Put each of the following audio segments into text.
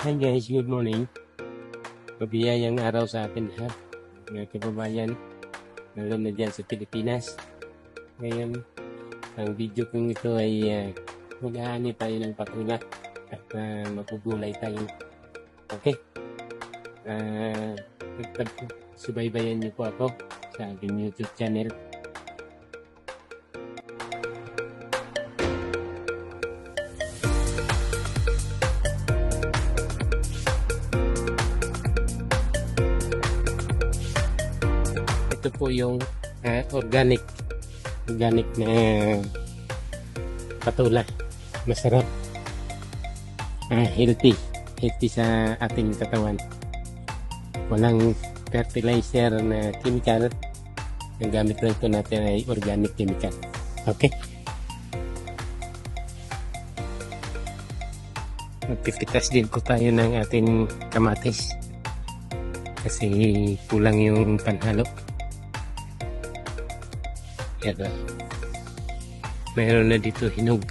Hi guys, good morning. Pabiyayang araw sa atin lahat. Mga kababayan, lalo na dyan sa Pilipinas. Ngayon, ang video kong ito ay uh, mag-aani tayo ng patula at uh, mapugulay tayo. Okay? Uh, subaybayan niyo po ako sa aking YouTube channel. Ito po yung ah, organic organic na patula. Masarap. Ah, healthy. Healthy sa ating katawan. Walang fertilizer na chemical. Ang gamit lang po natin ay organic chemical. Okay? Magpipitas din po tayo ng ating kamatis. Kasi kulang yung panhalo. Na. Mayroon na dito hinog.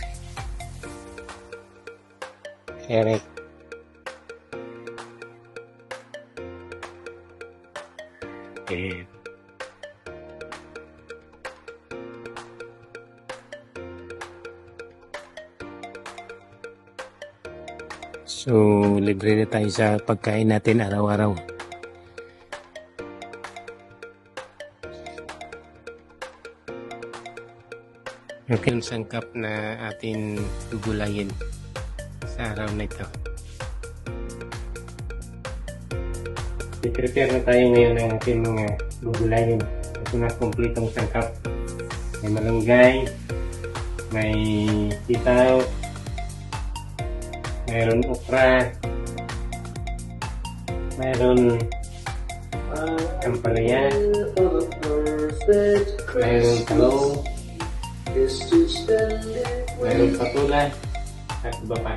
Eric. Eh. So, libre na tayo sa pagkain natin araw-araw. Yung sangkap na atin gugulayin sa araw na ito. I-prepare na tayo ngayon ng ating mga gugulayin. Ito na kumpletong sangkap. May malunggay, may sitaw, mayroon okra, mayroon ampalaya, mayroon talong, mayroon patula, at iba pa.